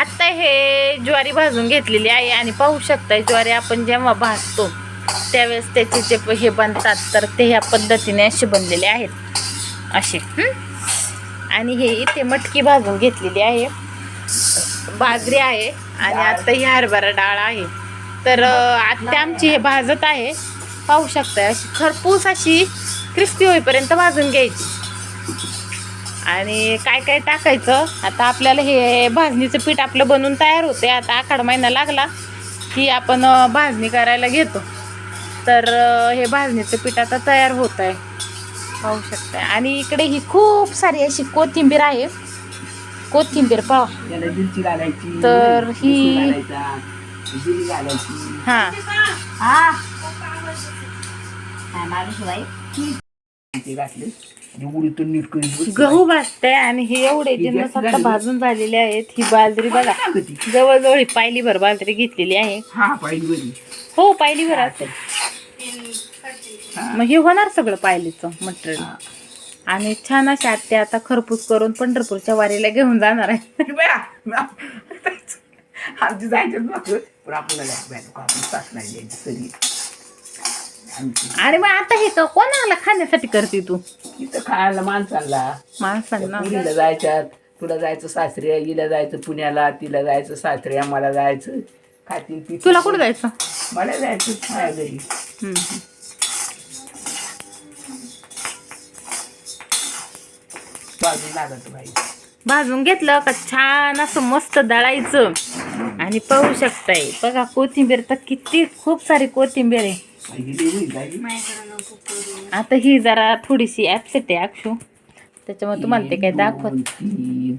आता हे ज्वारी भाजून घेतलेली आहे आणि पाहू शकताय ज्वारी आपण जेव्हा भाजतो त्यावेळेस त्याचे जे हे बनतात तर ते ह्या पद्धतीने असे बनलेले आहेत. असे आणि हे इथे मटकी भाजून घेतलेली आहे. बाजरी आहे आणि आता ही हरभरा डाळ आहे. तर आत्ता आमची हे भाजत आहे. पाहू शकताय अशी खरपूस अशी क्रिस्पी होईपर्यंत भाजून घ्यायची. आणि काय काय टाकायचं? आता आपल्याला हे भाजणीचं पीठ आपलं बनून तयार होते. आता आखाड महिना लागला की आपण भाजणी करायला घेतो. तर हे भाजणीचं पीठ आता तयार होत आहे पाहू शकताय. आणि इकडे ही खूप सारी अशी कोथिंबीर आहे. कोथिंबीर पाहा घालायची तर ही- हां. ते घातले. आणि उडीतून नीट करून बघ. गहू भाजते आणि हे एवढे जिन्नस आता. भाजून झालेले आहेत. ही बाजरी बघा. जवळजवळ ही पायलीभर बाजरी घेतलेली आहे. हा बरी हो पायलीभर असेल मग हे होणार सगळं पायलीचं मटेरियल. आणि छान अशी आत्या आता खरपूस करून पंढरपूरच्या वारीला घेऊन जाणार आहे. आमची जायचं पण आपल्याला का आणि मग आता हे तर कोणाला खाण्यासाठी करते तू? इथं खायला माणसाला माणसांना. पुरीला जायच्यात. तुला जायचं सासरे हिला जायचं पुण्याला तिला जायचं सासरे आम्हाला जायचं. खातील पितील. तुला कुठं जायचं? मला जायचं माझ्या घरी. हम्म. बाजू लागत बाई. भाजून घेतलं का छान असं मस्त दळायचं. आणि पाहू शकताय. बघा कोथिंबीर तर किती खूप सारी कोथिंबीर आहे. आता ही जरा थोडीशी ॲपसेट आहे अक्षू. त्याच्यामुळे तुम्हाला ते काय दाखवत हं.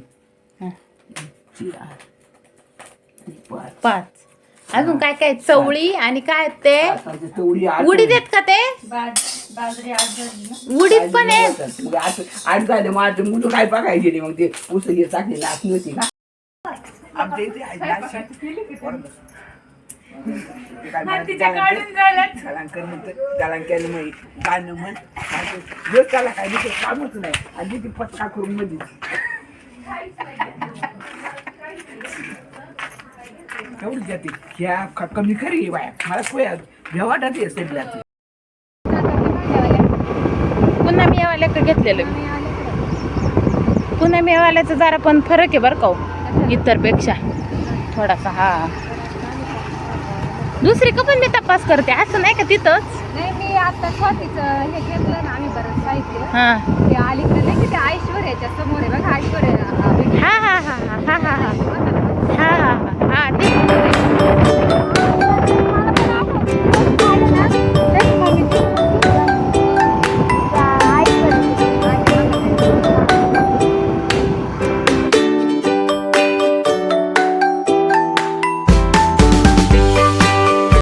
पाच. अजून काय काय? चवळी आणि काय ते? उडीद आहेत का ते? उडीद पण आहे मग आठ झाले आता मुलं काय बघायचे नाही मग ते उसळी टाकली नाच नव्हती का ते म्हणते, गाणं म्हण. त्याला काय कामच नाही. आणि करून मध्ये जाते. क- कमी खरी बाया. मला कोया भेवाटात ये पुन्हा मेवाल्याकडे घेतलेलं. पुन्हा मेवाल्याचा जरा पण फरक आहे बरं का हो, इतरपेक्षा. थोडासा हा. दुसरी का पण मी तपास करते. असं नाही का तिथंच? नाही मी आता स्वातीचं हे घेतलं ना आम्ही बरं साहित्य. हा. ते अलीकडे नाही का ते ऐश्वर्याच्या समोर आहे बघा ऐश्वर्या हा हा हा हा हा हा हा.